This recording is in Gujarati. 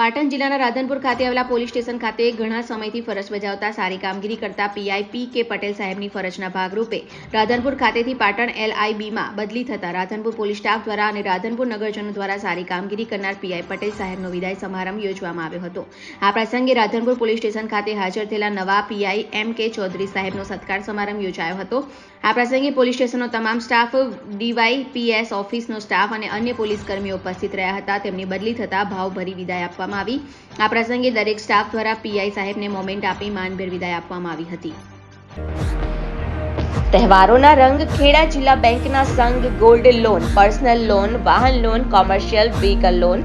પાટણ જિલ્લાના રાધનપુર ખાતે આવેલા પોલીસ સ્ટેશન ખાતે ઘણા સમયથી ફરજ બજાવતા સારી કામગીરી કરતા પીઆઈ પી કે પટેલ સાહેબની ફરજના ભાગરૂપે રાધનપુર ખાતેથી પાટણ એલઆઈબીમાં બદલી થતા રાધનપુર પોલીસ સ્ટાફ દ્વારા અને રાધનપુર નગરજનો દ્વારા સારી કામગીરી કરનાર પીઆઈ પટેલ સાહેબનો વિદાય સમારંભ યોજવામાં આવ્યો હતો. આ પ્રસંગે રાધનપુર પોલીસ સ્ટેશન ખાતે હાજર થયેલા નવા પીઆઈ એમ કે ચૌધરી સાહેબનો સત્કાર સમારંભ યોજાયો હતો. આ પ્રસંગે પોલીસ સ્ટેશનનો તમામ સ્ટાફ, ડીવાયપીએસ ઓફિસનો સ્ટાફ અને અન્ય પોલીસ કર્મીઓ ઉપસ્થિત રહ્યા હતા. તેમની બદલી થતાં ભાવભરી વિદાય આપવામાં આવી. આ પ્રસંગે દરેક સ્ટાફ દ્વારા પીઆઈ સાહેબને મોમેન્ટ આપી માનભેર વિદાય આપવામાં આવી હતી. તહેવારોના રંગ ખેડા જિલ્લા બેંકના સંઘ ગોલ્ડ લોન, પર્સનલ લોન, વાહન loan, commercial vehicle loan